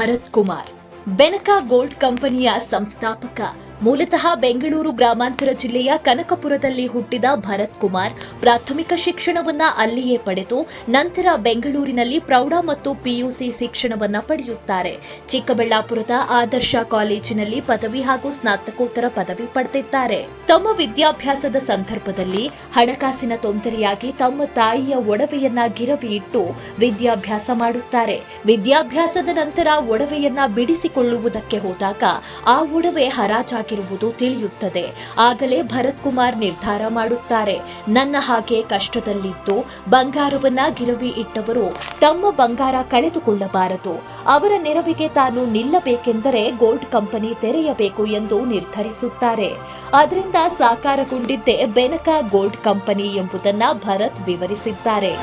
S Bharat Kumar Benaka gold ಕಂಪನಿಯ ಸಂಸ್ಥಾಪಕ ಮೂಲತಃ ಬೆಂಗಳೂರು ಗ್ರಾಮಾಂತರ ಜಿಲ್ಲೆಯ ಕನಕಪುರದಲ್ಲಿ ಹುಟ್ಟಿದ ಭರತ್ ಕುಮಾರ್ ಪ್ರಾಥಮಿಕ ಶಿಕ್ಷಣವನ್ನ ಅಲ್ಲಿಯೇ ಪಡೆದು ನಂತರ ಬೆಂಗಳೂರಿನಲ್ಲಿ ಪ್ರೌಢ ಮತ್ತು ಪಿಯುಸಿ ಶಿಕ್ಷಣವನ್ನ ಪಡೆಯುತ್ತಾರೆ. ಚಿಕ್ಕಬಳ್ಳಾಪುರದ ಆದರ್ಶ ಕಾಲೇಜಿನಲ್ಲಿ ಪದವಿ ಹಾಗೂ ಸ್ನಾತಕೋತ್ತರ ಪದವಿ ಪಡೆದಿದ್ದಾರೆ. ತಮ್ಮ ವಿದ್ಯಾಭ್ಯಾಸದ ಸಂದರ್ಭದಲ್ಲಿ ಹಣಕಾಸಿನ ತೊಂದರೆಯಾಗಿ ತಮ್ಮ ತಾಯಿಯ ಒಡವೆಯನ್ನ ಗಿರವಿ ಇಟ್ಟು ವಿದ್ಯಾಭ್ಯಾಸ ಮಾಡುತ್ತಾರೆ. ವಿದ್ಯಾಭ್ಯಾಸದ ನಂತರ ಒಡವೆಯನ್ನ ಬಿಡಿಸಿಕೊಳ್ಳುವುದಕ್ಕೆ ಹೋದಾಗ ಆ ಒಡವೆ ಹರಾಜಾಗಿರುವುದು ತಿಳಿಯುತ್ತದೆ. ಆಗಲೇ ಭರತ್ ಕುಮಾರ್ ನಿರ್ಧಾರ ಮಾಡುತ್ತಾರೆ. ನನ್ನ ಹಾಗೆ ಕಷ್ಟದಲ್ಲಿದ್ದು ಬಂಗಾರವನ್ನ ಗಿರವಿ ಇಟ್ಟವರು ತಮ್ಮ ಬಂಗಾರ ಕಳೆದುಕೊಳ್ಳಬಾರದು. ಅವರ ನೆರವಿಗೆ ತಾನು ನಿಲ್ಲಬೇಕೆಂದರೆ ಗೋಲ್ಡ್ ಕಂಪನಿ ತೆರೆಯಬೇಕು ಎಂದು ನಿರ್ಧರಿಸುತ್ತಾರೆ. ಅದರಿಂದ ಸಾಕಾರಗೊಂಡಿದ್ದೇ ಬೆನಕ ಗೋಲ್ಡ್ ಕಂಪನಿ ಎಂಬುದನ್ನು ಭರತ್ ವಿವರಿಸಿದ್ದಾರೆ.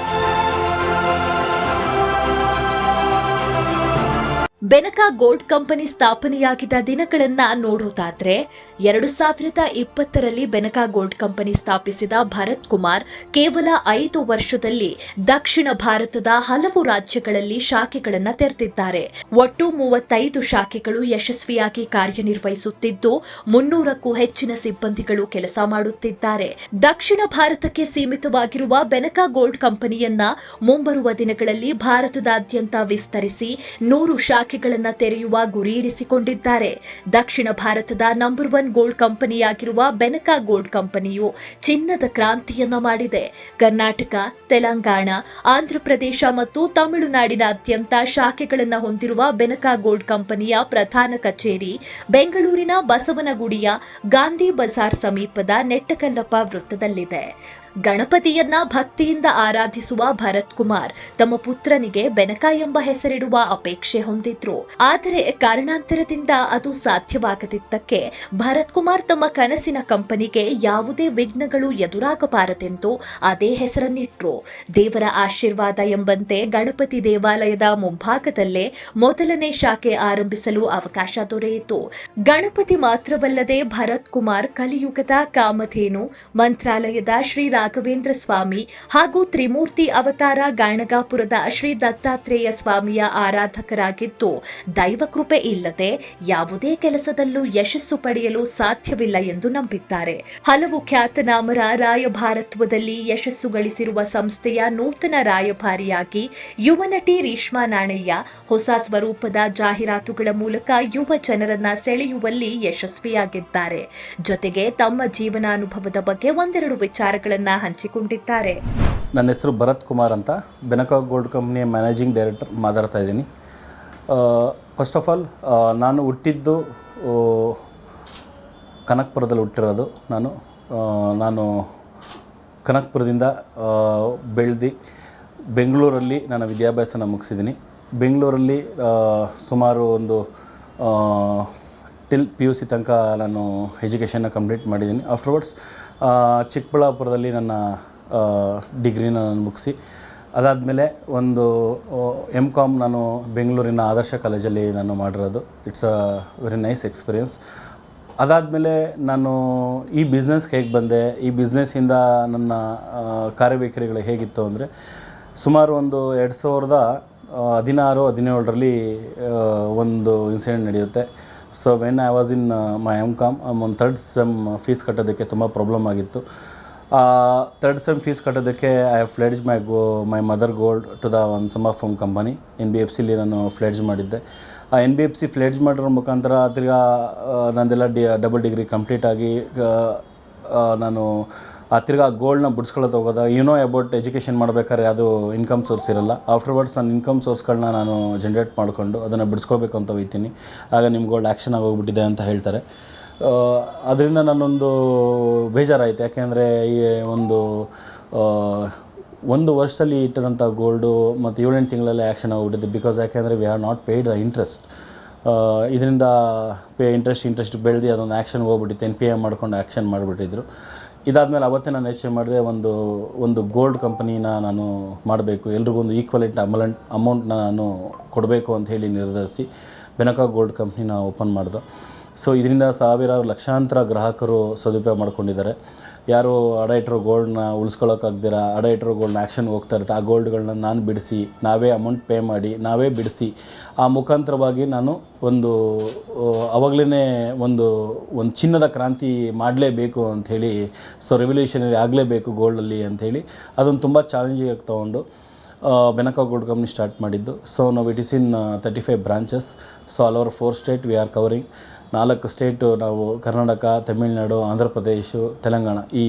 ಬೆನಕ ಗೋಲ್ಡ್ ಕಂಪನಿ ಸ್ಥಾಪನೆಯಾಗಿದ್ದ ದಿನಗಳನ್ನ ನೋಡೋದಾದ್ರೆ ಎರಡು ಸಾವಿರದ ಇಪ್ಪತ್ತರಲ್ಲಿ ಬೆನಕ ಗೋಲ್ಡ್ ಕಂಪನಿ ಸ್ಥಾಪಿಸಿದ ಭರತ್ ಕುಮಾರ್ ಕೇವಲ ಐದು ವರ್ಷದಲ್ಲಿ ದಕ್ಷಿಣ ಭಾರತದ ಹಲವು ರಾಜ್ಯಗಳಲ್ಲಿ ಶಾಖೆಗಳನ್ನು ತೆರೆದಿದ್ದಾರೆ. ಒಟ್ಟು ಮೂವತ್ತೈದು ಶಾಖೆಗಳು ಯಶಸ್ವಿಯಾಗಿ ಕಾರ್ಯನಿರ್ವಹಿಸುತ್ತಿದ್ದು, ಮುನ್ನೂರಕ್ಕೂ ಹೆಚ್ಚಿನ ಸಿಬ್ಬಂದಿಗಳು ಕೆಲಸ ಮಾಡುತ್ತಿದ್ದಾರೆ. ದಕ್ಷಿಣ ಭಾರತಕ್ಕೆ ಸೀಮಿತವಾಗಿರುವ ಬೆನಕ ಗೋಲ್ಡ್ ಕಂಪನಿಯನ್ನ ಮುಂಬರುವ ದಿನಗಳಲ್ಲಿ ಭಾರತದಾದ್ಯಂತ ವಿಸ್ತರಿಸಿ ನೂರು ಶಾಖೆಗಳನ್ನು ತೆರೆಯುವ ಗುರಿ ಇರಿಸಿಕೊಂಡಿದ್ದಾರೆ. ದಕ್ಷಿಣ ಭಾರತದ ನಂಬರ್ ಒನ್ ಗೋಲ್ಡ್ ಕಂಪನಿಯಾಗಿರುವ ಬೆನಕಾ ಗೋಲ್ಡ್ ಕಂಪನಿಯು ಚಿನ್ನದ ಕ್ರಾಂತಿಯನ್ನು ಮಾಡಿದೆ. ಕರ್ನಾಟಕ, ತೆಲಂಗಾಣ, ಆಂಧ್ರಪ್ರದೇಶ ಮತ್ತು ತಮಿಳುನಾಡಿನಾದ್ಯಂತ ಶಾಖೆಗಳನ್ನು ಹೊಂದಿರುವ ಬೆನಕಾ ಗೋಲ್ಡ್ ಕಂಪನಿಯ ಪ್ರಧಾನ ಕಚೇರಿ, ಬೆಂಗಳೂರಿನ ಬಸವನಗುಡಿಯ ಗಾಂಧಿ ಬಜಾರ್ ಸಮೀಪದ ನೆಟ್ಟಕಲ್ಲಪ್ಪ ವೃತ್ತದಲ್ಲಿದೆ. ಗಣಪತಿಯನ್ನ ಭಕ್ತಿಯಿಂದ ಆರಾಧಿಸುವ ಭರತ್ ಕುಮಾರ್ ತಮ್ಮ ಪುತ್ರನಿಗೆ ಬೆನಕ ಎಂಬ ಹೆಸರಿಡುವ ಅಪೇಕ್ಷೆ ಹೊಂದಿದ್ರು ಆದರೆ ಕಾರಣಾಂತರದಿಂದ ಅದು ಸಾಧ್ಯವಾಗದಿದ್ದಕ್ಕೆ ಭರತ್ ಕುಮಾರ್ ತಮ್ಮ ಕನಸಿನ ಕಂಪನಿಗೆ ಯಾವುದೇ ವಿಘ್ನಗಳು ಎದುರಾಗಬಾರದೆಂದು ಅದೇ ಹೆಸರನ್ನಿಟ್ರು. ದೇವರ ಆಶೀರ್ವಾದ ಎಂಬಂತೆ ಗಣಪತಿ ದೇವಾಲಯದ ಮುಂಭಾಗದಲ್ಲೇ ಮೊದಲನೇ ಶಾಖೆ ಆರಂಭಿಸಲು ಅವಕಾಶ ದೊರೆಯಿತು. ಗಣಪತಿ ಮಾತ್ರವಲ್ಲದೆ ಭರತ್ ಕುಮಾರ್ ಕಲಿಯುಗದ ಕಾಮಧೇನು, ಮಂತ್ರಾಲಯದ ಶ್ರೀ ರಾಘವೇಂದ್ರ ಸ್ವಾಮಿ ಹಾಗೂ ತ್ರಿಮೂರ್ತಿ ಅವತಾರ ಗಾಣಗಾಪುರದ ಶ್ರೀ ದತ್ತಾತ್ರೇಯ ಸ್ವಾಮಿಯ ಆರಾಧಕರಾಗಿದ್ದು ದೈವ ಕೃಪೆ ಇಲ್ಲದೆ ಯಾವುದೇ ಕೆಲಸದಲ್ಲೂ ಯಶಸ್ಸು ಪಡೆಯಲು ಸಾಧ್ಯವಿಲ್ಲ ಎಂದು ನಂಬಿದ್ದಾರೆ. ಹಲವು ಖ್ಯಾತನಾಮರ ರಾಯಭಾರತ್ವದಲ್ಲಿ ಯಶಸ್ಸು ಗಳಿಸಿರುವ ಸಂಸ್ಥೆಯ ನೂತನ ರಾಯಭಾರಿಯಾಗಿ ಯುವ ನಟಿ ರೇಷ್ಮಾ ನಾಣಯ್ಯ ಹೊಸ ಸ್ವರೂಪದ ಜಾಹೀರಾತುಗಳ ಮೂಲಕ ಯುವ ಜನರನ್ನ ಸೆಳೆಯುವಲ್ಲಿ ಯಶಸ್ವಿಯಾಗಿದ್ದಾರೆ. ಜೊತೆಗೆ ತಮ್ಮ ಜೀವನಾನುಭವದ ಬಗ್ಗೆ ಒಂದೆರಡು ವಿಚಾರಗಳನ್ನ ಹಂಚಿಕೊಂಡಿದ್ದಾರೆ. ನನ್ನ ಹೆಸರು ಭರತ್ ಕುಮಾರ್ ಅಂತ. ಬೆನಕ ಗೋಲ್ಡ್ ಕಂಪ್ನಿಯ ಮ್ಯಾನೇಜಿಂಗ್ ಡೈರೆಕ್ಟರ್ ಮಾತಾಡ್ತಾ ಇದ್ದೀನಿ. ಫಸ್ಟ್ ಆಫ್ ಆಲ್ ನಾನು ಹುಟ್ಟಿದ್ದು ಕನಕ್ಪುರದಲ್ಲಿ ಹುಟ್ಟಿರೋದು. ನಾನು ನಾನು ಕನಕಪುರದಿಂದ ಬೆಳೆದು ಬೆಂಗಳೂರಲ್ಲಿ ನನ್ನ ವಿದ್ಯಾಭ್ಯಾಸನ ಮುಗಿಸಿದ್ದೀನಿ. ಬೆಂಗಳೂರಲ್ಲಿ ಸುಮಾರು ಒಂದು ಟಿಲ್ ಪಿ ಯು ಸಿ ತನಕ ನಾನು ಎಜುಕೇಷನ್ನ ಕಂಪ್ಲೀಟ್ ಮಾಡಿದ್ದೀನಿ. ಆಫ್ಟರ್ವರ್ಡ್ಸ್ ಚಿಕ್ಕಬಳ್ಳಾಪುರದಲ್ಲಿ ನನ್ನ ಡಿಗ್ರಿನ ನಾನು ಮುಗಿಸಿ ಅದಾದಮೇಲೆ ಒಂದು ಎಂ ಕಾಮ್ ನಾನು ಬೆಂಗಳೂರಿನ ಆದರ್ಶ ಕಾಲೇಜಲ್ಲಿ ನಾನು ಮಾಡಿರೋದು. It's a very nice experience ಅದಾದಮೇಲೆ ನಾನು ಈ ಬಿಸ್ನೆಸ್ಗೆ ಹೇಗೆ ಬಂದೆ, ಈ ಬಿಸ್ನೆಸ್ಸಿಂದ ನನ್ನ ಕಾರ್ಯವೈಖರಿಗಳು ಹೇಗಿತ್ತು ಅಂದರೆ, ಸುಮಾರು ಒಂದು ಎರಡು ಸಾವಿರದ ಹದಿನಾರು, ಹದಿನೇಳರಲ್ಲಿ ಒಂದು ಇನ್ಸಿಡೆಂಟ್ ನಡೆಯುತ್ತೆ. So when I was in my M Com ಒಂದು ಥರ್ಡ್ ಸೆಮ್ ಫೀಸ್ ಕಟ್ಟೋದಕ್ಕೆ ತುಂಬ ಪ್ರಾಬ್ಲಮ್ ಆಗಿತ್ತು. ಥರ್ಡ್ ಸೆಮ್ ಫೀಸ್ ಕಟ್ಟೋದಕ್ಕೆ I have pledged my go my mother gold to the one some of company N B F C ನಾನು fledge ಮಾಡಿದ್ದೆ. ಆ N B F C pledged ಮಾಡಿರೋ ಮುಖಾಂತರ ತಿರ್ಗಾ ನಂದೆಲ್ಲ ಡಿ ಡಬಲ್ ಡಿಗ್ರಿ ಕಂಪ್ಲೀಟ್ ಆಗಿ ನಾನು, ಆ, ತಿರ್ಗಾ ಗೋಲ್ಡ್ನ ಬಿಡಿಸ್ಕೊಳ್ಳೋದು ಹೋಗೋದ. ಯು ನೋ ಅಬೌಟ್ ಎಜುಕೇಷನ್ ಮಾಡಬೇಕಾದ್ರೆ ಅದು ಇನ್ಕಮ್ ಸೋರ್ಸ್ ಇರಲ್ಲ. ಆಫ್ಟರ್ವರ್ಡ್ಸ್ ನಾನು ಇನ್ಕಮ್ ಸೋರ್ಸ್ಗಳನ್ನ ನಾನು ಜನ್ರೇಟ್ ಮಾಡಿಕೊಂಡು ಅದನ್ನು ಬಿಡಿಸ್ಕೋಬೇಕು ಅಂತ ಹೋಗ್ತೀನಿ. ಆಗ ನಿಮ್ಮ ಗೋಲ್ಡ್ ಆ್ಯಕ್ಷನ್ ಆಗೋಗ್ಬಿಟ್ಟಿದೆ ಅಂತ ಹೇಳ್ತಾರೆ. ಅದರಿಂದ ನನ್ನೊಂದು ಬೇಜಾರಾಯಿತು. ಯಾಕೆಂದರೆ ಈ ಒಂದು ಒಂದು ವರ್ಷದಲ್ಲಿ ಇಟ್ಟಂಥ ಗೋಲ್ಡು ಮತ್ತು ಏಳೆಂಟು ತಿಂಗಳಲ್ಲಿ ಆ್ಯಕ್ಷನ್ ಆಗಿಬಿಟ್ಟಿದೆ. ಬಿಕಾಸ್ ಯಾಕೆಂದರೆ we are not paid the interest ಇದರಿಂದ ಪೇ ಇಂಟ್ರೆಸ್ಟ್ ಇಂಟ್ರೆಸ್ಟ್ ಬೆಳೆದು ಅದೊಂದು ಆ್ಯಕ್ಷನ್ ಹೋಗ್ಬಿಟ್ಟಿತ್ತು. ಎನ್ ಪಿ ಎ ಮಾಡ್ಕೊಂಡು ಆ್ಯಕ್ಷನ್ ಮಾಡಿಬಿಟ್ಟಿದ್ರು. ಇದಾದಮೇಲೆ ಅವತ್ತೇ ನಾನು ಯೋಚನೆ ಮಾಡಿದೆ, ಒಂದು ಒಂದು ಗೋಲ್ಡ್ ಕಂಪನಿನ ನಾನು ಮಾಡಬೇಕು. ಎಲ್ರಿಗೂ ಒಂದು ಈಕ್ವಲೆಂಟ್ ಅಮೌಂಟ್ ಅಮೌಂಟ್ನ ನಾನು ಕೊಡಬೇಕು ಅಂತ ಹೇಳಿ ನಿರ್ಧರಿಸಿ, ಬೆನಕ ಗೋಲ್ಡ್ ಕಂಪ್ನಿನ ಓಪನ್ ಮಾಡಿದೆ. ಸೊ ಇದರಿಂದ ಸಾವಿರಾರು ಲಕ್ಷಾಂತರ ಗ್ರಾಹಕರು ಸದುಪಯೋಗ ಮಾಡ್ಕೊಂಡಿದ್ದಾರೆ. ಯಾರು ಅಡ ಗೋಲ್ಡ್ನ ಉಳಿಸ್ಕೊಳ್ಳೋಕ್ಕಾಗ್ದಿರ ಅಡ ಗೋಲ್ಡ್ನ ಆ್ಯಕ್ಷನ್ಗೆ ಹೋಗ್ತಾ ಇರುತ್ತೆ. ಆ ಗೋಲ್ಡ್ಗಳನ್ನ ನಾನು ಬಿಡಿಸಿ, ನಾವೇ ಅಮೌಂಟ್ ಪೇ ಮಾಡಿ, ನಾವೇ ಬಿಡಿಸಿ, ಆ ಮುಖಾಂತರವಾಗಿ ನಾನು ಒಂದು ಅವಾಗಲೇ ಒಂದು ಒಂದು ಚಿನ್ನದ ಕ್ರಾಂತಿ ಮಾಡಲೇಬೇಕು ಅಂಥೇಳಿ ಸೊ ರೆವಲ್ಯೂಷನರಿ ಆಗಲೇಬೇಕು ಗೋಲ್ಡಲ್ಲಿ ಅಂಥೇಳಿ ಅದನ್ನು ತುಂಬ ಚಾಲೆಂಜಿಂಗ್ ತೊಗೊಂಡು ಬೆನಕ ಗೋಲ್ಡ್ ಕಂಪ್ನಿ ಸ್ಟಾರ್ಟ್ ಮಾಡಿದ್ದು. ಸೊ ನಾವು it is in thirty five branches so all over four state we are covering ನಾಲ್ಕು ಸ್ಟೇಟು ನಾವು ಕರ್ನಾಟಕ, ತಮಿಳುನಾಡು, ಆಂಧ್ರ ಪ್ರದೇಶು, ತೆಲಂಗಾಣ ಈ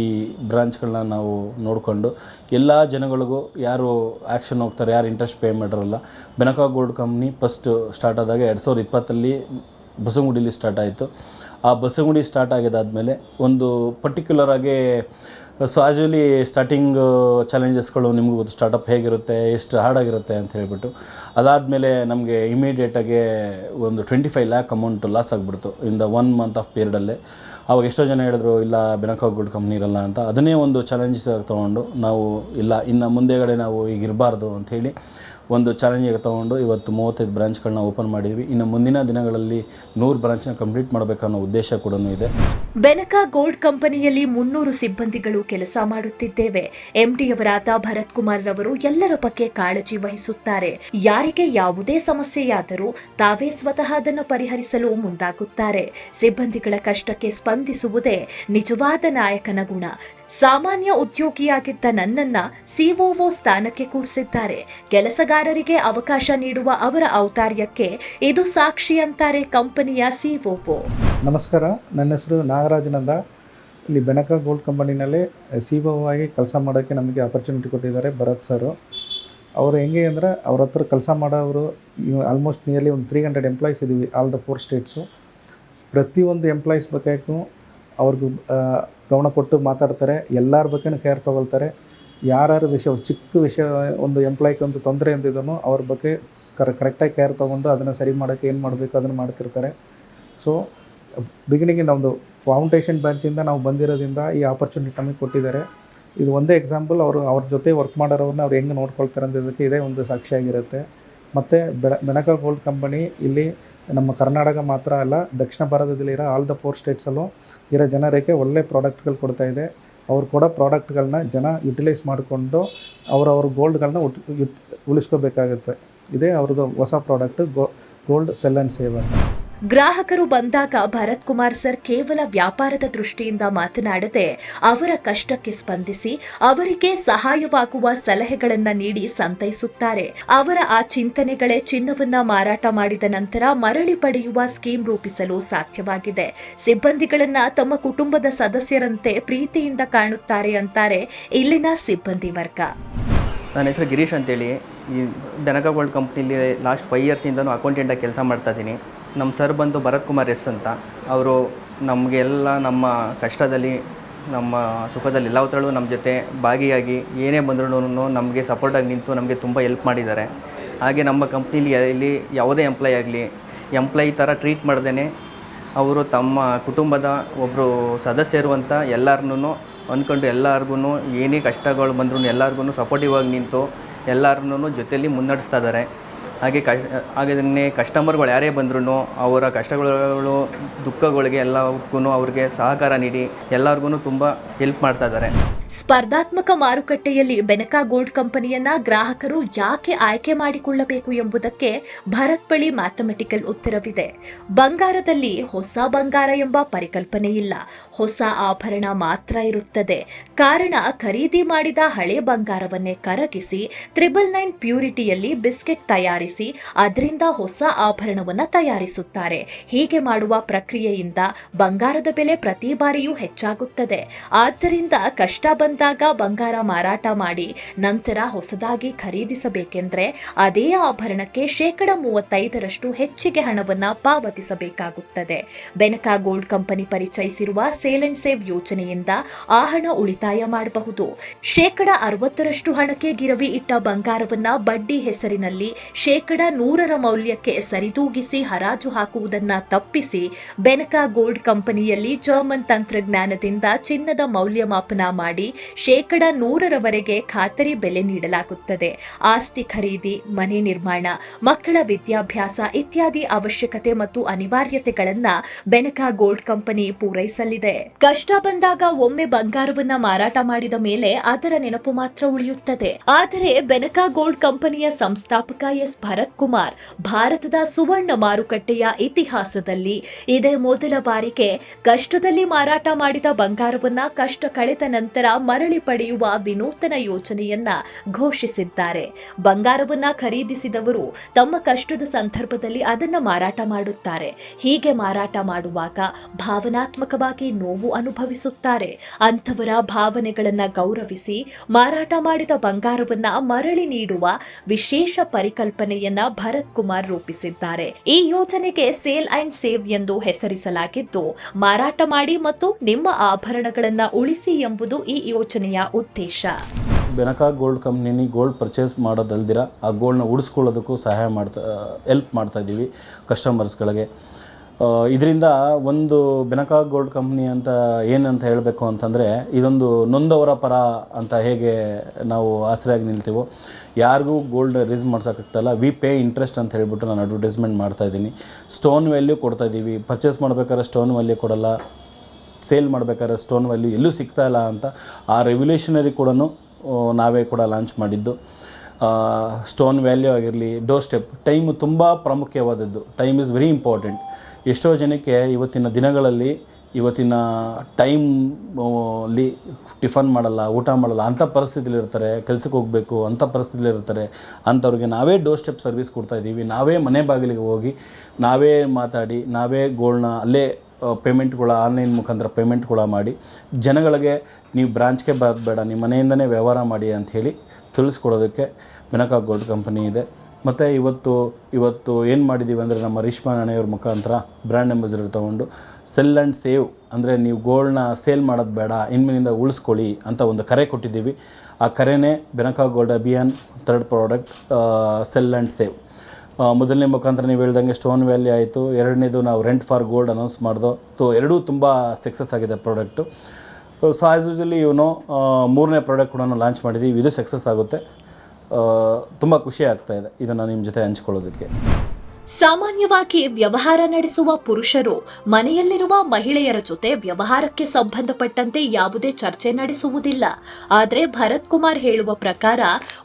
ಬ್ರಾಂಚ್ಗಳನ್ನ ನಾವು ನೋಡಿಕೊಂಡು ಎಲ್ಲ ಜನಗಳಿಗೂ ಯಾರು ಆ್ಯಕ್ಷನ್ ಹೋಗ್ತಾರೆ, ಯಾರು ಇಂಟ್ರೆಸ್ಟ್ ಪೇ ಮಾಡಿರಲ್ಲ. Benaka gold company first start ಆದಾಗ ಎರಡು ಸಾವಿರದ ಇಪ್ಪತ್ತಲ್ಲಿ ಬಸವನಗುಡಿಲಿ ಸ್ಟಾರ್ಟ್ ಆಯಿತು. ಆ ಬಸವನಗುಡಿ ಸ್ಟಾರ್ಟ್ ಆಗಿದ್ದಾದಮೇಲೆ ಒಂದು ಪರ್ಟಿಕ್ಯುಲರ್ ಆಗಿ ಸೊ ಆ್ಯಸ್ಯೂಲಿ ಸ್ಟಾರ್ಟಿಂಗ್ ಚಾಲೆಂಜಸ್ಗಳು ನಿಮಗೂ ಗೊತ್ತು ಸ್ಟಾರ್ಟಪ್ ಹೇಗಿರುತ್ತೆ, ಎಷ್ಟು ಹಾರ್ಡಾಗಿರುತ್ತೆ ಅಂತ ಹೇಳಿಬಿಟ್ಟು, ಅದಾದಮೇಲೆ ನಮಗೆ ಇಮಿಡಿಯೇಟಾಗಿ ಒಂದು twenty five lakh amount loss ಆಗಿಬಿಡ್ತು in the one month of ಪೀರಿಯಡಲ್ಲೇ ಅವಾಗ ಎಷ್ಟೋ ಜನ ಹೇಳಿದ್ರು, ಇಲ್ಲ ಬೆನಕ ಗುಡ್ ಕಂಪ್ನಿ ಇರಲ್ಲ ಅಂತ. ಅದನ್ನೇ ಒಂದು ಚಾಲೆಂಜಸ್ ತೊಗೊಂಡು ನಾವು, ಇಲ್ಲ, ಇನ್ನು ಮುಂದೆಗಡೆ ನಾವು ಈಗ ಇರಬಾರ್ದು ಅಂಥೇಳಿ ಒಂದು ಚಾಲೆಂಜಿಗೆ ತೊಗೊಂಡು ಇವತ್ತು ಮೂವತ್ತೈದು ಬ್ರಾಂಚ್ಗಳನ್ನ ಓಪನ್ ಮಾಡಿದ್ವಿ. ಇನ್ನು ಮುಂದಿನ ದಿನಗಳಲ್ಲಿ ನೂರು ಬ್ರಾಂಚ್ನ ಕಂಪ್ಲೀಟ್ ಮಾಡಬೇಕನ್ನೋ ಉದ್ದೇಶ ಕೂಡ ಇದೆ. ಬೆನಕ ಗೋಲ್ಡ್ ಕಂಪನಿಯಲ್ಲಿ ಮುನ್ನೂರು ಸಿಬ್ಬಂದಿಗಳು ಕೆಲಸ ಮಾಡುತ್ತಿದ್ದೇವೆ. ಎಂಡಿಯವರಾದ ಭರತ್ ಕುಮಾರ್ ರವರು ಎಲ್ಲರ ಬಗ್ಗೆ ಕಾಳಜಿ ವಹಿಸುತ್ತಾರೆ. ಯಾರಿಗೆ ಯಾವುದೇ ಸಮಸ್ಯೆಯಾದರೂ ತಾವೇ ಸ್ವತಃ ಅದನ್ನು ಪರಿಹರಿಸಲು ಮುಂದಾಗುತ್ತಾರೆ. ಸಿಬ್ಬಂದಿಗಳ ಕಷ್ಟಕ್ಕೆ ಸ್ಪಂದಿಸುವುದೇ ನಿಜವಾದ ನಾಯಕನ ಗುಣ. ಸಾಮಾನ್ಯ ಉದ್ಯೋಗಿಯಾಗಿದ್ದ ನನ್ನನ್ನ ಸಿಒಒ ಸ್ಥಾನಕ್ಕೆ ಕೂರಿಸಿದ್ದಾರೆ. ಕೆಲಸಗಾರರಿಗೆ ಅವಕಾಶ ನೀಡುವ ಅವರ ಔದಾರ್ಯಕ್ಕೆ ಇದು ಸಾಕ್ಷಿ ಅಂತಾರೆ ಕಂಪನಿಯ ಸಿಒಒ. ನಮಸ್ಕಾರ, ನನ್ನ ಹೆಸರು ನಾಗರಾಜನಂದ. ಇಲ್ಲಿ ಬೆನಕ ಗೋಲ್ಡ್ ಕಂಪನಿನಲ್ಲಿ ಸಿ ಆಗಿ ಕೆಲಸ ಮಾಡೋಕ್ಕೆ ನಮಗೆ ಅಪರ್ಚುನಿಟಿ ಕೊಟ್ಟಿದ್ದಾರೆ ಭರತ್ ಸರು ಅವರು ಹೆಂಗೆ ಅಂದರೆ ಅವ್ರ ಹತ್ರ ಕೆಲಸ ಮಾಡೋರು ಆಲ್ಮೋಸ್ಟ್ ನಿಯರ್ಲಿ ಒಂದು ತ್ರೀ ಹಂಡ್ರೆಡ್ ಎಂಪ್ಲಾಯೀಸ್ ಇದ್ದೀವಿ ಆಲ್ ದ ಫೋರ್ ಸ್ಟೇಟ್ಸು ಪ್ರತಿಯೊಂದು ಎಂಪ್ಲಾಯೀಸ್ ಬೇಕಾಗೂ ಅವ್ರಿಗೂ ಗಮನ ಕೊಟ್ಟು ಮಾತಾಡ್ತಾರೆ, ಎಲ್ಲರ ಬಗ್ಗೆನೂ ಕೇರ್ ತೊಗೊಳ್ತಾರೆ. ಯಾರ್ಯಾರ ವಿಷಯ, ಚಿಕ್ಕ ವಿಷಯ, ಒಂದು ಎಂಪ್ಲಾಯ್ಗೆ ಒಂದು ತೊಂದರೆ ಅಂತಿದ್ದನು ಅವ್ರ ಬಗ್ಗೆ ಕರೆ ಕರೆಕ್ಟಾಗಿ ಕೇರ್ ತೊಗೊಂಡು ಅದನ್ನು ಸರಿ ಮಾಡೋಕ್ಕೆ ಏನು ಮಾಡಬೇಕು ಅದನ್ನು ಮಾಡ್ತಿರ್ತಾರೆ. ಸೊ ಬಿಗಿನಿಂಗಿಂದ ಒಂದು ಫೌಂಡೇಶನ್ ಬ್ಯಾಂಚಿಂದ ನಾವು ಬಂದಿರೋದ್ರಿಂದ ಈ ಆಪರ್ಚುನಿಟಿ ನಮಗೆ ಕೊಟ್ಟಿದ್ದಾರೆ. ಇದು ಒಂದೇ ಎಕ್ಸಾಂಪಲ್ ಅವರು ಅವ್ರ ಜೊತೆ ವರ್ಕ್ ಮಾಡೋರವ್ರನ್ನ ಅವ್ರು ಹೆಂಗೆ ನೋಡ್ಕೊಳ್ತಾರೆ ಅನ್ನೋದಕ್ಕೆ ಇದೇ ಒಂದು ಸಾಕ್ಷಿಯಾಗಿರುತ್ತೆ ಮತ್ತು ಬೆಳ ಬೆನಕ ಗೋಲ್ಡ್ ಕಂಪನಿ ಇಲ್ಲಿ ನಮ್ಮ ಕರ್ನಾಟಕ ಮಾತ್ರ ಅಲ್ಲ, ದಕ್ಷಿಣ ಭಾರತದಲ್ಲಿರೋ ಆಲ್ ದ ಫೋರ್ ಸ್ಟೇಟ್ಸಲ್ಲೂ ಇರೋ ಜನರಿಗೆ ಒಳ್ಳೆ ಪ್ರಾಡಕ್ಟ್ಗಳು ಇದೆ. ಅವ್ರು ಕೊಡೋ ಪ್ರಾಡಕ್ಟ್ಗಳನ್ನ ಜನ ಯುಟಿಲೈಸ್ ಮಾಡಿಕೊಂಡು ಅವರವ್ರ ಗೋಲ್ಡ್ಗಳನ್ನ ಉಟ್ ಉಳಿಸ್ಕೋಬೇಕಾಗುತ್ತೆ. ಇದೇ ಅವ್ರದ್ದು ಹೊಸ product go, gold sell and save ಅಂತ. ಗ್ರಾಹಕರು ಬಂದಾಗ ಭರತ್ ಕುಮಾರ್ ಸರ್ ಕೇವಲ ವ್ಯಾಪಾರದ ದೃಷ್ಟಿಯಿಂದ ಮಾತನಾಡದೆ ಅವರ ಕಷ್ಟಕ್ಕೆ ಸ್ಪಂದಿಸಿ ಅವರಿಗೆ ಸಹಾಯವಾಗುವ ಸಲಹೆಗಳನ್ನು ನೀಡಿ ಸಂತೈಸುತ್ತಾರೆ. ಅವರ ಆ ಚಿಂತನೆಗಳೇ ಚಿನ್ನವನ್ನ ಮಾರಾಟ ಮಾಡಿದ ನಂತರ ಮರಳಿ ಪಡೆಯುವ ಸ್ಕೀಮ್ ರೂಪಿಸಲು ಸಾಧ್ಯವಾಗಿದೆ. ಸಿಬ್ಬಂದಿಗಳನ್ನ ತಮ್ಮ ಕುಟುಂಬದ ಸದಸ್ಯರಂತೆ ಪ್ರೀತಿಯಿಂದ ಕಾಣುತ್ತಾರೆ ಅಂತಾರೆ ಇಲ್ಲಿನ ಸಿಬ್ಬಂದಿ ವರ್ಗ. ನನ್ನ ಹೆಸರು ಗಿರೀಶ್ ಅಂತೇಳಿ. ಈ ದನಕ ಗೋಲ್ಡ್ ಕಂಪ್ನಿಲಿ ಲಾಸ್ಟ್ ಫೈವ್ ಇಯರ್ಸಿಂದನೂ ಅಕೌಂಟೆಂಟಾಗಿ ಕೆಲಸ ಮಾಡ್ತಾಯಿದ್ದೀನಿ ನಮ್ಮ ಸರ್ ಬಂದು ಭರತ್ ಕುಮಾರ್ ಎಸ್ ಅಂತ. ಅವರು ನಮಗೆಲ್ಲ ನಮ್ಮ ಕಷ್ಟದಲ್ಲಿ, ನಮ್ಮ ಸುಖದಲ್ಲಿ ಎಲ್ಲವತ್ತರಲ್ಲೂ ನಮ್ಮ ಜೊತೆ ಭಾಗಿಯಾಗಿ ಏನೇ ಬಂದ್ರೂ ನಮಗೆ ಸಪೋರ್ಟಾಗಿ ನಿಂತು ನಮಗೆ ತುಂಬ ಹೆಲ್ಪ್ ಮಾಡಿದ್ದಾರೆ. ಹಾಗೆ ನಮ್ಮ ಕಂಪ್ನಿಲಿ ಇಲ್ಲಿ ಯಾವುದೇ ಎಂಪ್ಲಾಯ್ ಆಗಲಿ ಎಂಪ್ಲಾಯಿ ಥರ ಟ್ರೀಟ್ ಮಾಡ್ದೇ ಅವರು ತಮ್ಮ ಕುಟುಂಬದ ಒಬ್ಬರು ಸದಸ್ಯರು ಅಂತ ಎಲ್ಲರನ್ನೂ ಅಂದ್ಕೊಂಡು ಎಲ್ಲರಿಗೂ ಏನೇ ಕಷ್ಟಗಳು ಬಂದ್ರೂ ಎಲ್ಲರಿಗೂ ಸಪೋರ್ಟಿವ್ ಆಗಿ ನಿಂತು ಎಲ್ಲರನ್ನೂ ಜೊತೆಯಲ್ಲಿ ಮುನ್ನಡೆಸ್ತಾ ಇದ್ದಾರೆ. ಹಾಗೆ ಕಶ್ ಹಾಗೆಯೇ ಕಸ್ಟಮರ್ಗಳು ಯಾರೇ ಬಂದ್ರೂ ಅವರ ಕಷ್ಟಗಳು, ದುಃಖಗಳಿಗೆ ಎಲ್ಲಕ್ಕೂ ಅವ್ರಿಗೆ ಸಹಕಾರ ನೀಡಿ ಎಲ್ಲರಿಗೂ ತುಂಬ ಹೆಲ್ಪ್ ಮಾಡ್ತಾ ಇದ್ದಾರೆ. ಸ್ಪರ್ಧಾತ್ಮಕ ಮಾರುಕಟ್ಟೆಯಲ್ಲಿ ಬೆನಕಾ ಗೋಲ್ಡ್ ಕಂಪನಿಯನ್ನ ಗ್ರಾಹಕರು ಯಾಕೆ ಆಯ್ಕೆ ಮಾಡಿಕೊಳ್ಳಬೇಕು ಎಂಬುದಕ್ಕೆ ಭರತ್ ಬಳಿ ಮ್ಯಾಥಮೆಟಿಕಲ್ ಉತ್ತರವಿದೆ. ಬಂಗಾರದಲ್ಲಿ ಹೊಸ ಬಂಗಾರ ಎಂಬ ಪರಿಕಲ್ಪನೆ ಇಲ್ಲ. ಹೊಸ ಆಭರಣ ಮಾತ್ರ ಇರುತ್ತದೆ. ಕಾರಣ ಖರೀದಿ ಮಾಡಿದ ಹಳೆ ಬಂಗಾರವನ್ನೇ ಕರಗಿಸಿ, ತ್ರಿಬಲ್ ನೈನ್ ಪ್ಯೂರಿಟಿಯಲ್ಲಿ ಬಿಸ್ಕೆಟ್ ತಯಾರಿಸಿ, ಅದರಿಂದ ಹೊಸ ಆಭರಣವನ್ನು ತಯಾರಿಸುತ್ತಾರೆ. ಹೀಗೆ ಮಾಡುವ ಪ್ರಕ್ರಿಯೆಯಿಂದ ಬಂಗಾರದ ಬೆಲೆ ಪ್ರತಿ ಬಾರಿಯೂ ಹೆಚ್ಚಾಗುತ್ತದೆ. ಆದ್ದರಿಂದ ಕಷ್ಟ ಬಂದಾಗ ಬಂಗಾರ ಮಾರಾಟ ಮಾಡಿ ನಂತರ ಹೊಸದಾಗಿ ಖರೀದಿಸಬೇಕೆಂದ್ರೆ ಅದೇ ಆಭರಣಕ್ಕೆ ಶೇಕಡ ಮೂವತ್ತೈದರಷ್ಟು ಹೆಚ್ಚಿಗೆ ಹಣವನ್ನು ಪಾವತಿಸಬೇಕಾಗುತ್ತದೆ. ಬೆನಕಾ ಗೋಲ್ಡ್ ಕಂಪನಿ ಪರಿಚಯಿಸಿರುವ ಸೇಲ್ ಅಂಡ್ ಸೇವ್ ಯೋಜನೆಯಿಂದ ಆ ಹಣ ಉಳಿತಾಯ ಮಾಡಬಹುದು. ಶೇಕಡ ಅರವತ್ತರಷ್ಟು ಹಣಕ್ಕೆ ಗಿರವಿ ಇಟ್ಟ ಬಂಗಾರವನ್ನ ಬಡ್ಡಿ ಹೆಸರಿನಲ್ಲಿ ಶೇಕಡ ನೂರರ ಮೌಲ್ಯಕ್ಕೆ ಸರಿದೂಗಿಸಿ ಹರಾಜು ಹಾಕುವುದನ್ನ ತಪ್ಪಿಸಿ ಬೆನಕಾ ಗೋಲ್ಡ್ ಕಂಪನಿಯಲ್ಲಿ ಜರ್ಮನ್ ತಂತ್ರಜ್ಞಾನದಿಂದ ಚಿನ್ನದ ಮೌಲ್ಯಮಾಪನ ಮಾಡಿ ಶೇಕಡ ನೂರರವರೆಗೆ ಖಾತರಿ ಬೆಲೆ ನೀಡಲಾಗುತ್ತದೆ. ಆಸ್ತಿ ಖರೀದಿ, ಮನೆ ನಿರ್ಮಾಣ, ಮಕ್ಕಳ ವಿದ್ಯಾಭ್ಯಾಸ ಇತ್ಯಾದಿ ಅವಶ್ಯಕತೆ ಮತ್ತು ಅನಿವಾರ್ಯತೆಗಳನ್ನ ಬೆನಕ ಗೋಲ್ಡ್ ಕಂಪನಿ ಪೂರೈಸಲಿದೆ. ಕಷ್ಟ ಬಂದಾಗ ಒಮ್ಮೆ ಬಂಗಾರವನ್ನ ಮಾರಾಟ ಮಾಡಿದ ಮೇಲೆ ಅದರ ನೆನಪು ಮಾತ್ರ ಉಳಿಯುತ್ತದೆ. ಆದರೆ ಬೆನಕ ಗೋಲ್ಡ್ ಕಂಪನಿಯ ಸಂಸ್ಥಾಪಕ ಎಸ್. ಭರತ್ ಕುಮಾರ್ ಭಾರತದ ಸುವರ್ಣ ಮಾರುಕಟ್ಟೆಯ ಇತಿಹಾಸದಲ್ಲಿ ಇದೇ ಮೊದಲ ಬಾರಿಗೆ ಕಷ್ಟದಲ್ಲಿ ಮಾರಾಟ ಮಾಡಿದ ಬಂಗಾರವನ್ನ ಕಷ್ಟ ಕಳೆದ ನಂತರ ಮರಳಿ ಪಡೆಯುವ ವಿನೂತನ ಯೋಜನೆಯನ್ನ ಘೋಷಿಸಿದ್ದಾರೆ. ಬಂಗಾರವನ್ನ ಖರೀದಿಸಿದವರು ತಮ್ಮ ಕಷ್ಟದ ಸಂದರ್ಭದಲ್ಲಿ ಅದನ್ನ ಮಾರಾಟ ಮಾಡುತ್ತಾರೆ. ಹೀಗೆ ಮಾರಾಟ ಮಾಡುವಾಗ ಭಾವನಾತ್ಮಕವಾಗಿ ನೋವು ಅನುಭವಿಸುತ್ತಾರೆ. ಅಂಥವರ ಭಾವನೆಗಳನ್ನ ಗೌರವಿಸಿ ಮಾರಾಟ ಮಾಡಿದ ಬಂಗಾರವನ್ನ ಮರಳಿ ನೀಡುವ ವಿಶೇಷ ಪರಿಕಲ್ಪನೆಯನ್ನ ಭರತ್ ಕುಮಾರ್ ರೂಪಿಸಿದ್ದಾರೆ. ಈ ಯೋಜನೆಗೆ ಸೇಲ್ ಅಂಡ್ ಸೇವ್ ಎಂದು ಹೆಸರಿಸಲಾಗಿದ್ದು, ಮಾರಾಟ ಮಾಡಿ ಮತ್ತು ನಿಮ್ಮ ಆಭರಣಗಳನ್ನ ಉಳಿಸಿ ಎಂಬುದು ಈ ಯೋಜನೆಯ ಉದ್ದೇಶ. ಬೆನಕ ಗೋಲ್ಡ್ ಕಂಪ್ನಿನಿ ಗೋಲ್ಡ್ ಪರ್ಚೇಸ್ ಮಾಡೋದಲ್ದಿರ ಆ ಗೋಲ್ಡ್ನ ಉಳಿಸ್ಕೊಳ್ಳೋದಕ್ಕೂ ಸಹಾಯ ಮಾಡ್ತಾ, ಎಲ್ಪ್ ಮಾಡ್ತಾ ಇದ್ದೀವಿ ಕಸ್ಟಮರ್ಸ್ಗಳಿಗೆ. ಇದರಿಂದ ಒಂದು ಬೆನಕ ಗೋಲ್ಡ್ ಕಂಪ್ನಿ ಅಂತ ಏನಂತ ಹೇಳಬೇಕು ಅಂತಂದರೆ ಇದೊಂದು ನೊಂದವರ ಪರ ಅಂತ ಹೇಗೆ ನಾವು ಆಸರೆಯಾಗಿ ನಿಲ್ತೀವೋ, ಯಾರಿಗೂ ಗೋಲ್ಡ್ ರೀಸ್ ಮಾಡ್ಸೋಕ್ಕಾಗ್ತಲ್ಲ, ವಿ ಪೇ ಇಂಟ್ರೆಸ್ಟ್ ಅಂತ ಹೇಳಿಬಿಟ್ಟು ನಾನು ಅಡ್ವರ್ಟೈಸ್ಮೆಂಟ್ ಮಾಡ್ತಾ ಇದ್ದೀನಿ. ಸ್ಟೋನ್ ವ್ಯಾಲ್ಯೂ ಕೊಡ್ತಾ ಇದ್ದೀವಿ. ಪರ್ಚೇಸ್ ಮಾಡ್ಬೇಕಾದ್ರೆ ಸ್ಟೋನ್ ವ್ಯಾಲ್ಯೂ ಕೊಡಲ್ಲ. ಸೇಲ್ ಮಾಡಬೇಕಾದ್ರೆ ಸ್ಟೋನ್ ವ್ಯಾಲ್ಯೂ ಎಲ್ಲೂ ಸಿಗ್ತಾ ಇಲ್ಲ ಅಂತ ಆ ರೆವ್ಯುಲೇಷನರಿ ಕೂಡ ನಾವೇ ಕೂಡ ಲಾಂಚ್ ಮಾಡಿದ್ದು. ಸ್ಟೋನ್ ವ್ಯಾಲ್ಯೂ ಆಗಿರಲಿ ಡೋರ್ ಸ್ಟೆಪ್ ಟೈಮು ತುಂಬ ಪ್ರಾಮುಖ್ಯವಾದದ್ದು. ಟೈಮ್ ಇಸ್ ವೆರಿ ಇಂಪಾರ್ಟೆಂಟ್ ಎಷ್ಟೋ ಜನಕ್ಕೆ ಇವತ್ತಿನ ದಿನಗಳಲ್ಲಿ, ಇವತ್ತಿನ ಟೈಮ್ ಅಲ್ಲಿ ಟಿಫನ್ ಮಾಡಲ್ಲ, ಊಟ ಮಾಡಲ್ಲ ಅಂಥ ಪರಿಸ್ಥಿತಿಲಿರ್ತಾರೆ ಕೆಲ್ಸಕ್ಕೆ ಹೋಗಬೇಕು ಅಂಥ ಪರಿಸ್ಥಿತಿಲಿರ್ತಾರೆ ಅಂಥವ್ರಿಗೆ ನಾವೇ ಡೋರ್ ಸ್ಟೆಪ್ ಸರ್ವಿಸ್ ಕೊಡ್ತಾ ಇದ್ದೀವಿ. ನಾವೇ ಮನೆ ಬಾಗಿಲಿಗೆ ಹೋಗಿ, ನಾವೇ ಮಾತಾಡಿ, ನಾವೇ ಗೋಲ್ಡ್ನ ಅಲ್ಲೇ ಪೇಮೆಂಟ್ಗಳ ಆನ್ಲೈನ್ ಮುಖಾಂತರ ಪೇಮೆಂಟ್ಗಳ ಮಾಡಿ, ಜನಗಳಿಗೆ ನೀವು ಬ್ರಾಂಚ್ಗೆ ಬರೋದು ಬೇಡ ನಿಮ್ಮ ಮನೆಯಿಂದನೇ ವ್ಯವಹಾರ ಮಾಡಿ ಅಂಥೇಳಿ ತಿಳಿಸ್ಕೊಡೋದಕ್ಕೆ ಬೆನಕಾ ಗೋಲ್ಡ್ ಕಂಪನಿ ಇದೆ. ಮತ್ತು ಇವತ್ತು ಇವತ್ತು ಏನು ಮಾಡಿದ್ದೀವಿ ಅಂದರೆ ನಮ್ಮ ರೇಷ್ಮಾ ನಾಣೆಯವ್ರ ಮುಖಾಂತರ ಬ್ರ್ಯಾಂಡ್ ಅಂಬಾಸಿಡರ್ ತೊಗೊಂಡು ಸೆಲ್ ಆ್ಯಂಡ್ ಸೇವ್ ಅಂದರೆ ನೀವು ಗೋಲ್ಡ್ನ ಸೇಲ್ ಮಾಡೋದು ಬೇಡ, ಇನ್ಮೇಲಿಂದ ಉಳಿಸ್ಕೊಳ್ಳಿ ಅಂತ ಒಂದು ಕರೆ ಕೊಟ್ಟಿದ್ದೀವಿ. ಆ ಕರೆನೇ Benaka gold Abhiyan third product sell and save ಮೊದಲನೇ ಮುಖಾಂತರ ನೀವು ಹೇಳ್ದಂಗೆ ಸ್ಟೋನ್ ವ್ಯಾಲಿ ಆಯಿತು. ಎರಡನೇದು ನಾವು ರೆಂಟ್ ಫಾರ್ ಗೋಲ್ಡ್ ಅನೌನ್ಸ್ ಮಾಡ್ದೋ. ಸೊ ಎರಡೂ ತುಂಬ ಸಕ್ಸಸ್ ಆಗಿದೆ ಪ್ರಾಡಕ್ಟು ಸೊ ಆ್ಯಸ್ ಯೂಶಲಿ ಇವನು ಮೂರನೇ ಪ್ರಾಡಕ್ಟ್ ಕೂಡ ಲಾಂಚ್ ಮಾಡಿದ್ದೀವಿ ಇದು ಸಕ್ಸಸ್ ಆಗುತ್ತೆ. ತುಂಬ ಖುಷಿ ಆಗ್ತಾ ಇದೆ. ಇದನ್ನು ನಿಮ್ಮ ಜೊತೆ ಹಂಚ್ಕೊಳ್ಳೋದಕ್ಕೆ. ಸಾಮಾನ್ಯವಾಗಿ ವ್ಯವಹಾರ ನಡೆಸುವ ಪುರುಷರು ಮನೆಯಲ್ಲಿರುವ ಮಹಿಳೆಯರ ಜೊತೆ ವ್ಯವಹಾರಕ್ಕೆ ಸಂಬಂಧಪಟ್ಟಂತೆ ಯಾವುದೇ ಚರ್ಚೆ ನಡೆಸುವುದಿಲ್ಲ. ಆದರೆ ಭರತ್ ಕುಮಾರ್ ಹೇಳುವ ಪ್ರಕಾರ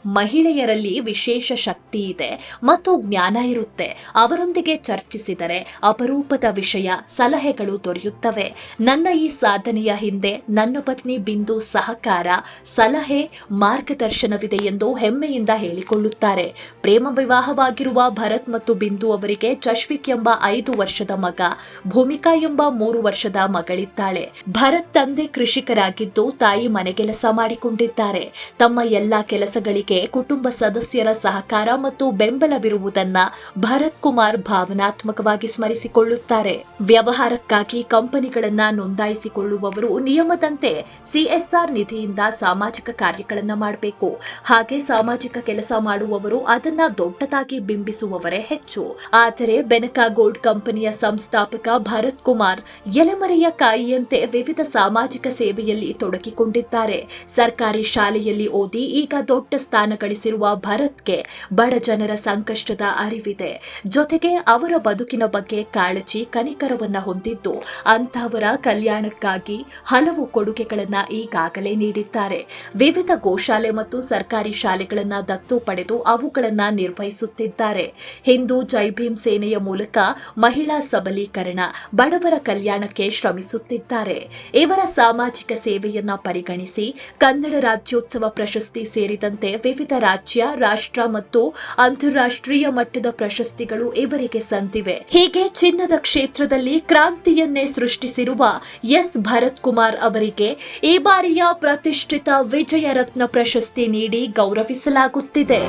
ಮಹಿಳೆಯರಲ್ಲಿ ವಿಶೇಷ ಶಕ್ತಿ ಇದೆ ಮತ್ತು ಜ್ಞಾನ ಇರುತ್ತೆ. ಅವರೊಂದಿಗೆ ಚರ್ಚಿಸಿದರೆ ಅಪರೂಪದ ವಿಷಯ, ಸಲಹೆಗಳು ದೊರೆಯುತ್ತವೆ. ನನ್ನ ಈ ಸಾಧನೆಯ ಹಿಂದೆ ನನ್ನ ಪತ್ನಿ ಬಿಂದು ಸಹಕಾರ, ಸಲಹೆ, ಮಾರ್ಗದರ್ಶನವಿದೆ ಎಂದು ಹೆಮ್ಮೆಯಿಂದ ಹೇಳಿಕೊಳ್ಳುತ್ತಾರೆ. ಪ್ರೇಮ ವಿವಾಹವಾಗಿರುವ ಭರತ್ ಮತ್ತು ಬಿಂದು ಅವರಿಗೆ ಜಶ್ವಿಕ್ ಎಂಬ ಐದು ವರ್ಷದ ಮಗ, ಭೂಮಿಕಾ ಎಂಬ ಮೂರು ವರ್ಷದ ಮಗಳಿದ್ದಾಳೆ. ಭರತ್ ತಂದೆ ಕೃಷಿಕರಾಗಿದ್ದು ತಾಯಿ ಮನೆಗೆಲಸ ಮಾಡಿಕೊಂಡಿದ್ದಾರೆ. ತಮ್ಮ ಎಲ್ಲಾ ಕೆಲಸಗಳಿಗೆ ಕುಟುಂಬ ಸದಸ್ಯರ ಸಹಕಾರ ಮತ್ತು ಬೆಂಬಲವಿರುವುದನ್ನ ಭರತ್ ಕುಮಾರ್ ಭಾವನಾತ್ಮಕವಾಗಿ ಸ್ಮರಿಸಿಕೊಳ್ಳುತ್ತಾರೆ. ವ್ಯವಹಾರಕ್ಕಾಗಿ ಕಂಪನಿಗಳನ್ನ ನೋಂದಾಯಿಸಿಕೊಳ್ಳುವವರು ನಿಯಮದಂತೆ ಸಿಎಸ್ಆರ್ ನಿಧಿಯಿಂದ ಸಾಮಾಜಿಕ ಕಾರ್ಯಗಳನ್ನ ಮಾಡಬೇಕು. ಹಾಗೆ ಸಾಮಾಜಿಕ ಕೆಲಸ ಮಾಡುವವರು ಅದನ್ನ ದೊಡ್ಡದಾಗಿ ಬಿಂಬಿಸುವವರೇ ಹೆಚ್ಚು. ಆದರೆ ಬೆನಕಾ ಗೋಲ್ಡ್ ಕಂಪನಿಯ ಸಂಸ್ಥಾಪಕ ಭರತ್ ಕುಮಾರ್ ಎಲೆಮರೆಯ ಕಾಯಿಯಂತೆ ವಿವಿಧ ಸಾಮಾಜಿಕ ಸೇವೆಯಲ್ಲಿ ತೊಡಗಿಕೊಂಡಿದ್ದಾರೆ. ಸರ್ಕಾರಿ ಶಾಲೆಯಲ್ಲಿ ಓದಿ ಈಗ ದೊಡ್ಡ ಸ್ಥಾನ ಗಳಿಸಿರುವ ಭರತ್ಗೆ ಬಡ ಜನರ ಸಂಕಷ್ಟದ ಅರಿವಿದೆ. ಜೊತೆಗೆ ಅವರ ಬದುಕಿನ ಬಗ್ಗೆ ಕಾಳಜಿ ಕನಿಕರವನ್ನ ಹೊಂದಿದ್ದು ಅಂತಹವರ ಕಲ್ಯಾಣಕ್ಕಾಗಿ ಹಲವು ಕೊಡುಗೆಗಳನ್ನು ಈಗಾಗಲೇ ನೀಡಿದ್ದಾರೆ. ವಿವಿಧ ಗೋಶಾಲೆ ಮತ್ತು ಸರ್ಕಾರಿ ಶಾಲೆಗಳನ್ನು ದತ್ತು ಪಡೆದು ಅವುಗಳನ್ನು ನಿರ್ವಹಿಸುತ್ತಿದ್ದಾರೆ. ಹಿಂದೂ ಜೈ ಭೀಮ್ ಸೇನೆಯ ಮೂಲಕ ಮಹಿಳಾ ಸಬಲೀಕರಣ, ಬಡವರ ಕಲ್ಯಾಣಕ್ಕೆ ಶ್ರಮಿಸುತ್ತಿದ್ದಾರೆ. ಇವರ ಸಾಮಾಜಿಕ ಸೇವೆಯನ್ನ ಪರಿಗಣಿಸಿ ಕನ್ನಡ ರಾಜ್ಯೋತ್ಸವ ಪ್ರಶಸ್ತಿ ಸೇರಿದಂತೆ ವಿವಿಧ ರಾಜ್ಯ, ರಾಷ್ಟ್ರ ಮತ್ತು ಅಂತಾರಾಷ್ಟ್ರೀಯ ಮಟ್ಟದ ಪ್ರಶಸ್ತಿಗಳು ಇವರಿಗೆ ಸಂದಿವೆ. ಹೀಗೆ ಚಿನ್ನದ ಕ್ಷೇತ್ರದಲ್ಲಿ ಕ್ರಾಂತಿಯನ್ನೇ ಸೃಷ್ಟಿಸಿರುವ ಎಸ್. ಭರತ್ ಕುಮಾರ್ ಅವರಿಗೆ ಈ ಬಾರಿಯ ಪ್ರತಿಷ್ಠಿತ ವಿಜಯ ರತ್ನ ಪ್ರಶಸ್ತಿ ನೀಡಿ ಗೌರವಿಸಲಾಗುತ್ತಿದೆ.